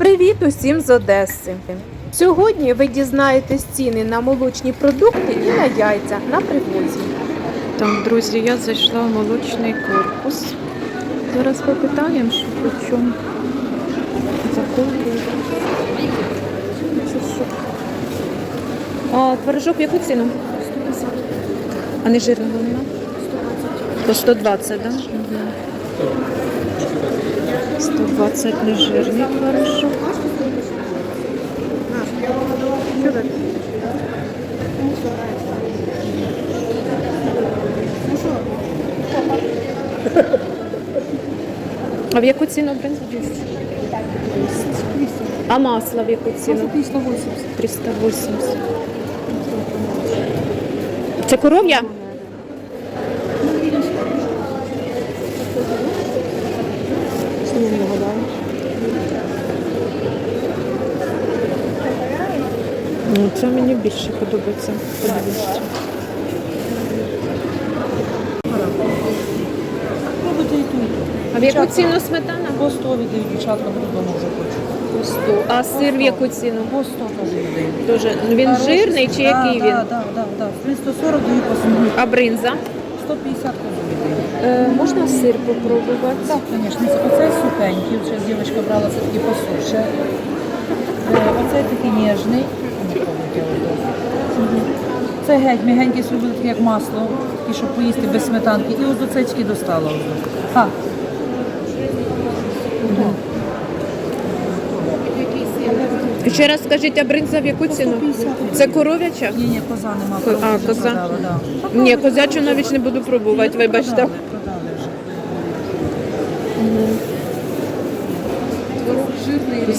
Привіт усім з Одеси! Сьогодні ви дізнаєтесь ціни на молочні продукти і на яйця на привозі. Так, друзі, я зайшла в молочний корпус. Зараз попитаємо, що по чому. Закупую. А творожок в яку ціну? 150. А не жирного нема? 120. По 120, так? Да? 120 нежирний творожок. А в яку ціну? 200. А масло в яку ціну? 380. 380. Це коров'я? Ну, це мені більше подобається. по 200. Пробуйте і тут. А в яку ціну сметана? По 100 віддають дівчатка, додому вже хочу. По 100. А сир в яку ціну? По 100 теж віддають. Дуже. Ну, Він Хороший жирний чи Да, який він? Так, так, так, так. Він 140 даю по 100. А бринза? 150 теж. Е, можна сир попробувати? Так, звісно. Оцей сухенький, вже дівчинка брала це такі посуше. Е, Оцей такий ніжний. Не пам'ятаю. Це геть, зробили таке як масло, і щоб поїсти без сметанки. І ось до цечки достала. А, Ще раз скажіть, а бринза в яку ціну? Це коров'яча? ні, ні, коза нема. Ко- а, коза. продала, да. Ні, козячу навіть не буду пробувати, вибачте. Продали, продали вже. І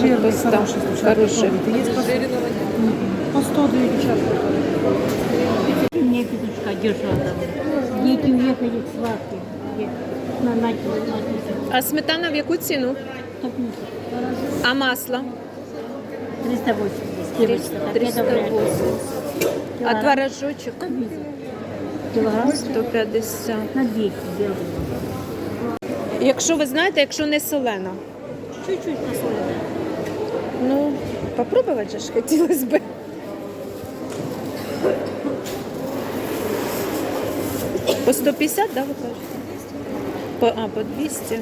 Жирний, поста. хороший. Є 100 дають дівчатка. Мне петушка дешево дала. Дети уехали к свахе. На мать, мать, А сметана в яку ціну? А масло? 380. Девочка, так я добрая. 380. А творожочок? Килограмм 150. на 200 делаю. Якщо ви знаєте, якщо не солена. Чуть-чуть посолено. Ну, попробувати же ж хотілося б. По 150, да, ви кажете? По, а, по 200.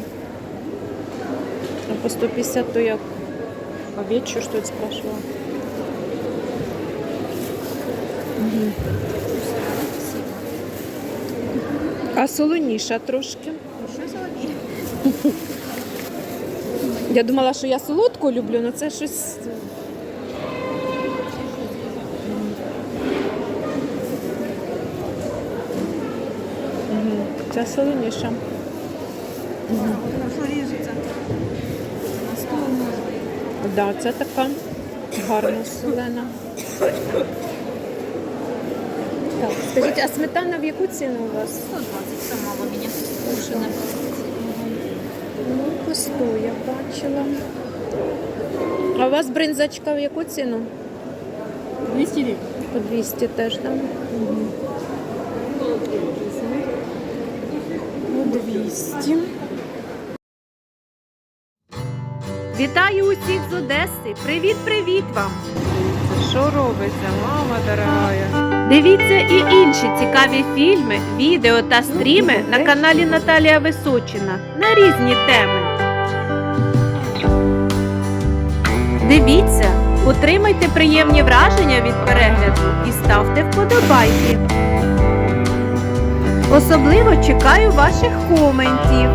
А по 150 то як? Овечью, что ли, спрашивала? А солоніша трошки. Я думала, що я солодку люблю, але це щось. Ця солоніша. Да, це така гарна солена. Так, скажіть, а сметана в яку ціну у вас? 120 сама у меня ушина. Ну, 100 я бачила. А у вас бринзочка в яку ціну? 200 лет. По 200 теж, так? По 200. Вітаю усіх з Одеси! Привіт-привіт вам! Що робиться, мама дорогая? Дивіться і інші цікаві фільми, відео та стріми на каналі Наталія Височина на різні теми. Дивіться, отримайте приємні враження від перегляду і ставте вподобайки. Особливо чекаю ваших коментів.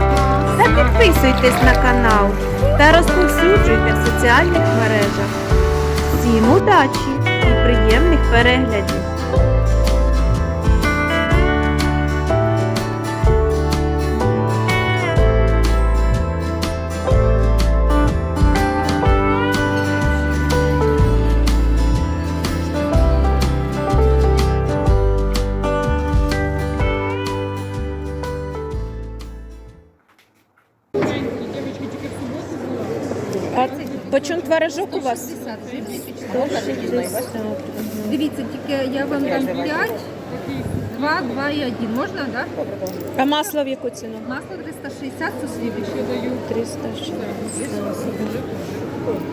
Та підписуйтесь на канал та розповсюджуйте в соціальних мережах. Всім удачі і приємних переглядів! А по чому творожок у вас? 160. Дивіться, тільки я вам дам 5, Два, два і один. Можна, так? А масло в яку ціну? Масло 360 со сливочкою даю. 360.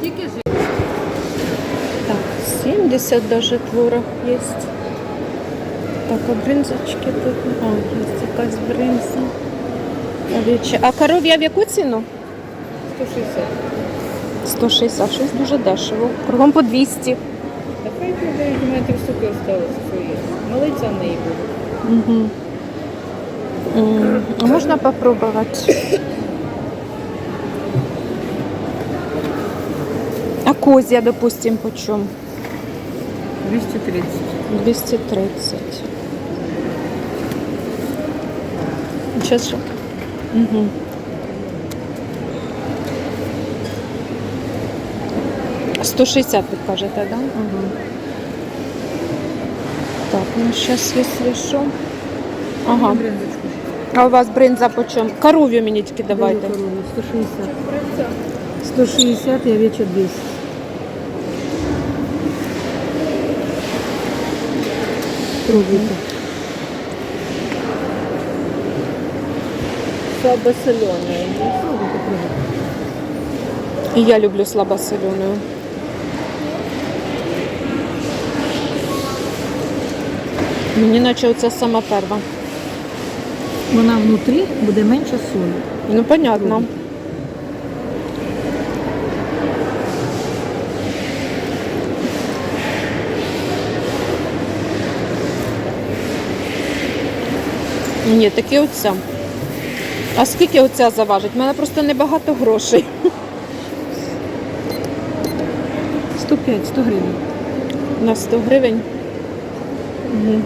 Тільки жир. Так, 70 даже творог есть. Так, а бринзочки тут. А, есть якась бринза. А коров'я в яку ціну? 160. 160, щось дуже дешево. Кругом по 200. Та хай продають, у мене три штуки осталось свої. Малиця в неї буде. Угу. Можна попробувати. А козя, допустим, почем? 230. 230. Сейчас що? Угу. Сто шістдесят ви кажете, да? Угу. Так, ну сейчас, если що. Ага. А у вас бринза почем? Коров'ю мені тільки давайте. 160. 160 і овеча 200. Пробуйте. Слабосоленая. І я люблю слабосоленую. Мені наче оце сама перва. Вона внутрі буде менше солі. Ну, понятно. Ні, такі оця. А скільки оця заважить? У мене просто небагато грошей. 105, 100 гривень. На 100 гривень. Угу.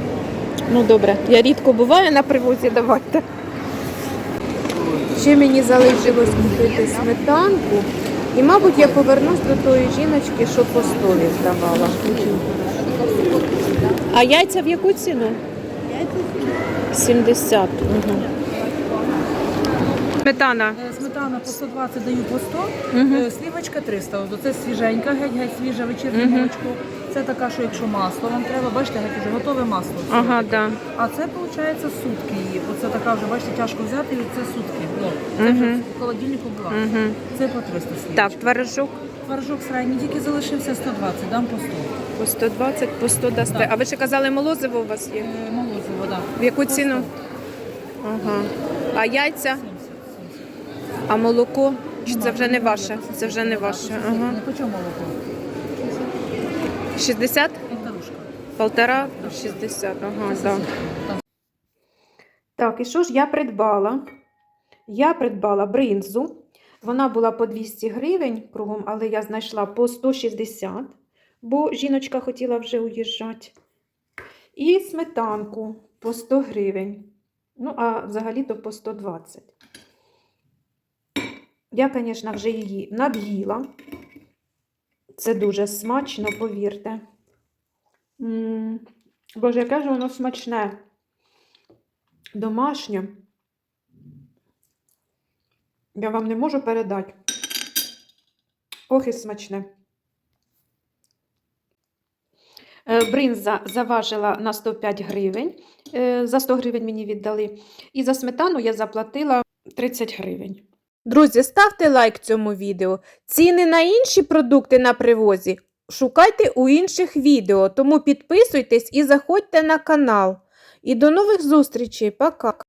Ну добре. Я рідко буваю на привозі, давайте. Ще мені залишилось купити сметанку. І, мабуть, я повернусь до тої жіночки, що по столі здавала. А яйця в яку ціну? 70. Угу. Сметана. Е, Сметана по 120 даю по 100, Мгм. е, слівочка 300. От Це свіженька, геть-геть свіже вечірнє Мгм. молочко. Це така, що якщо масло вам треба, бачите, геть уже готове масло. все. Ага, да. А це виходить сутки її. Оце така вже, бачите, тяжко взяти, і це сутки. Ну, це вже Мгм. в холодильнику була. Угу. Це по 300 слівочка. Так, творожок Творожок середній тільки залишився 120, дам по 100. по 120, по 100 дасте. Так. А ви ще казали, молозиво у вас є? Е, Молозиво, вода. В яку ціну? Ага. А яйця? А молоко? Чи це вже не ваше? Це вже не ваше. Ага. По чому молоко? 60? Полторушка. Полтора? 60. Ага, так. Так, і що ж я придбала? Я придбала бринзу. Вона була по 200 гривень кругом, але я знайшла по 160, бо жіночка хотіла вже уїжджати. І сметанку по 100 гривень. Ну, а взагалі-то по 120. Я, звісно, вже її над'їла. Це дуже смачно, повірте. М, Боже, яке ж воно смачне. Домашнє. Я вам не можу передати. Ох і смачне. Е, Бринза заважила на 105 гривень. Е, За 100 гривень мені віддали. І за сметану я заплатила 30 гривень. Друзі, ставте лайк цьому відео. Ціни на інші продукти на привозі шукайте у інших відео, тому підписуйтесь і заходьте на канал. І до нових зустрічей. Пока!